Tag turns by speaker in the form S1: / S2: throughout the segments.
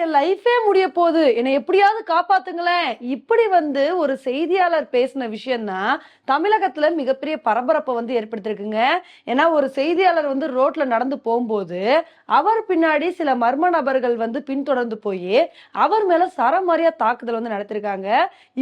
S1: என் லைஃபே முடிய போகுது. என்னை எப்படியாவது காப்பாத்துங்களேன். இப்படி வந்து ஒரு செய்தியாளர் பேசின விஷயம்னா தமிழகத்துல மிகப்பெரிய பரபரப்பை வந்து ஏற்படுத்திருக்குங்க. ஏன்னா ஒரு செய்தியாளர் வந்து ரோட்ல நடந்து போகும்போது அவர் பின்னாடி சில மர்ம நபர்கள் வந்து பின்தொடர்ந்து போய் அவர் மேல சரமாரியா தாக்குதல் வந்து நடத்திருக்காங்க.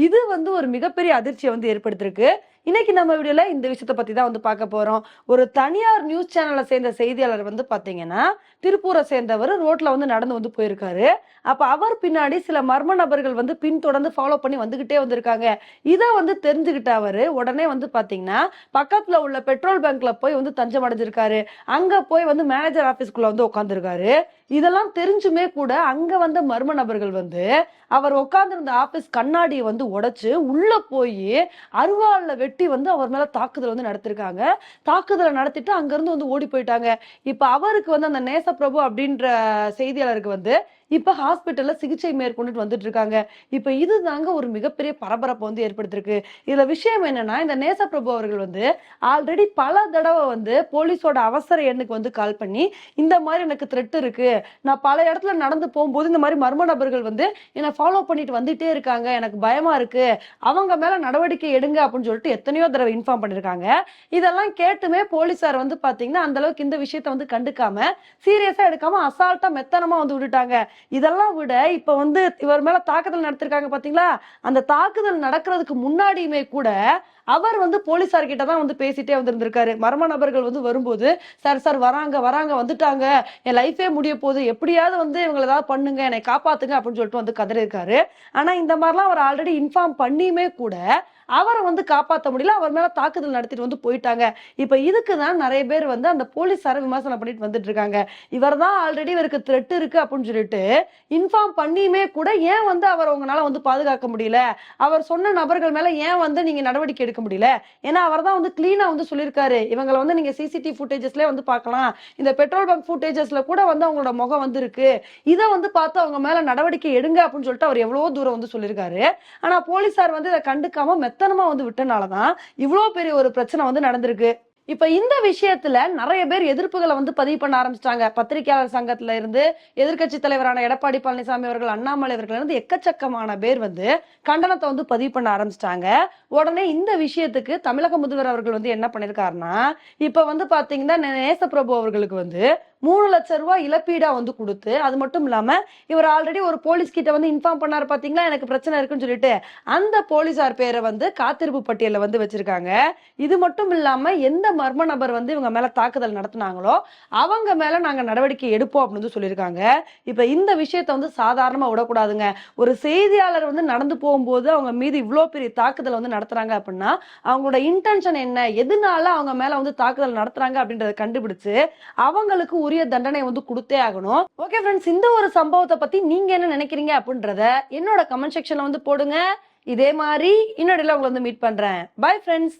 S1: இது வந்து ஒரு மிகப்பெரிய அதிர்ச்சியை வந்து ஏற்படுத்திருக்கு. இன்னைக்கு நம்ம வீடியோல இந்த விஷயத்தை பத்தி தான் வந்து பார்க்க போறோம். ஒரு தனியார் நியூஸ் சேனலை சேர்ந்த செய்தியாளர் வந்து பாத்தீங்கன்னா திருப்பூரை சேர்ந்தவர் ரோட்ல வந்து நடந்து வந்து போயிருக்காரு. அப்ப அவர் பின்னாடி சில மர்ம நபர்கள் வந்து பின்தொடர்ந்து ஃபாலோ பண்ணி வந்துகிட்டே வந்திருக்காங்க. இதை வந்து தெரிஞ்சுக்கிட்ட அவரு உடனே வந்து பாத்தீங்கன்னா பக்கத்துல உள்ள பெட்ரோல் பங்க்ல போய் வந்து தஞ்சம் அடைஞ்சிருக்காரு. அங்க போய் வந்து மேனேஜர் ஆபீஸ்க்குள்ள வந்து உட்காந்துருக்காரு இதெல்லாம் தெரிஞ்சுமே கூட அங்க வந்த மர்ம நபர்கள் வந்து அவர் உட்காந்துருந்த ஆபீஸ் கண்ணாடியை வந்து உடைச்சு உள்ள போய் அருவாளில் வெட்டி வந்து அவர் மேல தாக்குதல் வந்து நடத்திருக்காங்க. தாக்குதலை நடத்திட்டு அங்கிருந்து வந்து ஓடி போயிட்டாங்க. இப்ப அவருக்கு வந்து அந்த நேசப்பிரபு அப்படின்ற செய்தியாளருக்கு வந்து இப்போ ஹாஸ்பிட்டலில் சிகிச்சை மேற்கொண்டுட்டு வந்துட்டு இருக்காங்க. இது தாங்க ஒரு மிகப்பெரிய பரபரப்பை வந்து ஏற்படுத்திருக்கு. இதில் விஷயம் என்னன்னா இந்த நேசப்பிரபு அவர்கள் வந்து ஆல்ரெடி பல தடவை வந்து போலீஸோட அவசர எண்ணுக்கு வந்து கால் பண்ணி இந்த மாதிரி எனக்கு த்ரெட் இருக்கு. நான் பல இடத்துல நடந்து போகும்போது இந்த மாதிரி மர்ம நபர்கள் வந்து என்னை ஃபாலோ பண்ணிட்டு வந்துட்டே இருக்காங்க. எனக்கு பயமா இருக்கு. அவங்க மேல நடவடிக்கை எடுங்க அப்படின்னு சொல்லிட்டு எத்தனையோ தடவை இன்ஃபார்ம் பண்ணிருக்காங்க. இதெல்லாம் கேட்டுமே போலீஸார் வந்து பாத்தீங்கன்னா அந்த அளவுக்கு இந்த விஷயத்த வந்து கண்டுக்காம சீரியஸா எடுக்காம அசால்ட்டா மெத்தனமா வந்து விட்டுட்டாங்க. இதெல்லாம் விட இப்ப வந்து இவர் மேல தாக்குதல் நடத்திருக்காங்க பாத்தீங்களா? அந்த தாக்குதல் நடக்கிறதுக்கு முன்னாடியுமே கூட அவர் வந்து போலீசார் கிட்ட தான் வந்து பேசிட்டே வந்திருந்திருக்காரு. மர்ம நபர்கள் வந்து வரும்போது சார் சார் வராங்க வராங்க வந்துட்டாங்க. என் லைஃபே முடிய போகுது. எப்படியாவது வந்து இவங்களை ஏதாவது பண்ணுங்க. என்னை காப்பாத்துங்க அப்படின்னு சொல்லிட்டு வந்து கதறியிருக்காரு. ஆனா இந்த மாதிரிலாம் அவர் ஆல்ரெடி இன்ஃபார்ம் பண்ணியுமே கூட அவரை வந்து காப்பாற்ற முடியல அவர் மேலே தாக்குதல் நடத்திட்டு வந்து போயிட்டாங்க. இப்போ இதுக்கு தான் நிறைய பேர் வந்து அந்த போலீஸாரை விமர்சனம் பண்ணிட்டு வந்துட்டு இருக்காங்க. இவர் தான் ஆல்ரெடி இவருக்கு த்ரெட் இருக்கு அப்படின்னு சொல்லிட்டு இன்ஃபார்ம் பண்ணியுமே கூட ஏன் வந்து அவர் உங்களால வந்து பாதுகாக்க முடியல? அவர் சொன்ன நபர்கள் மேல ஏன் வந்து நீங்க நடவடிக்கை எடுக்க முடியல? ஏன்னா அவர் தான் வந்து கிளீனா வந்து சொல்லியிருக்காரு. இவங்களை வந்து நீங்க சிசிடிவி ஃபுட்டேஜஸ்ல வந்து பார்க்கலாம். இந்த பெட்ரோல் பங்க் ஃபுட்டேஜஸ்ல கூட வந்து அவங்களோட முகம் வந்து இருக்கு. இதை வந்து பார்த்து அவங்க மேல நடவடிக்கை எடுங்க அப்படின்னு சொல்லிட்டு அவர் எவ்வளவு தூரம் வந்து சொல்லியிருக்காரு. ஆனா போலீசார் வந்து இதை கண்டுக்காம மெத்தனமா வந்து விட்டனாலதான் இவ்வளோ பெரிய ஒரு பிரச்சனை வந்து நடந்திருக்கு. இப்ப இந்த விஷயத்துல நிறைய பேர் எதிர்ப்புகளை வந்து பதிவு பண்ண ஆரம்பிச்சிட்டாங்க. பத்திரிகையாளர் சங்கத்துல இருந்து எதிர்க்கட்சி தலைவரான எடப்பாடி பழனிசாமி அவர்கள் அண்ணாமலை அவர்கள் இருந்து எக்கச்சக்கமான பேர் வந்து கண்டனத்தை வந்து பதிவு பண்ண ஆரம்பிச்சிட்டாங்க. உடனே இந்த விஷயத்துக்கு தமிழக முதல்வர் அவர்கள் வந்து என்ன பண்ணிருக்காருன்னா இப்ப வந்து பாத்தீங்கன்னா நேசப்பிரபு அவர்களுக்கு வந்து மூணு லட்ச ரூபாய் இழப்பீடா வந்து கொடுத்து அது மட்டும் இல்லாம இவர் ஆல்ரெடி ஒரு போலீஸ் கிட்ட வந்து இன்ஃபார்ம் பண்ணாரு பாத்தீங்களா? எனக்கு பிரச்சனை இருக்குன்னு சொல்லிட்டு அந்த போலீசார் பேரை வந்து காத்திருப்பு பட்டியல வந்து வச்சிருக்காங்க. இது மட்டும் இல்லாம எந்த மர்ம நபர் வந்து இவங்க மேல தாக்குதல் நடத்தினாங்களோ அவங்க மேல நாங்க நடவடிக்கை எடுப்போம் அப்படின்னு சொல்லியிருக்காங்க. இப்ப இந்த விஷயத்த வந்து சாதாரணமா விடக்கூடாதுங்க. ஒரு செய்தியாளர் வந்து நடந்து போகும்போது அவங்க மீது இவ்வளோ பெரிய தாக்குதல் வந்து நடத்துறாங்க அப்படின்னா அவங்களோட இன்டென்ஷன் என்ன? எதனால அவங்க மேல வந்து தாக்குதல் நடத்துறாங்க அப்படின்றத கண்டுபிடிச்சு அவங்களுக்கு உரிய தண்டனை வந்து கொடுத்தே ஆகணும். ஓகே ஃப்ரெண்ட்ஸ் இந்த ஒரு சம்பவத்தை பத்தி நீங்க என்ன நினைக்கிறீங்க அப்படின்றத என்னோட கமெண்ட் செக்ஷன்ல வந்து போடுங்க. இதே மாதிரி இன்னொடையில உங்களை வந்து மீட் பண்றேன். Bye friends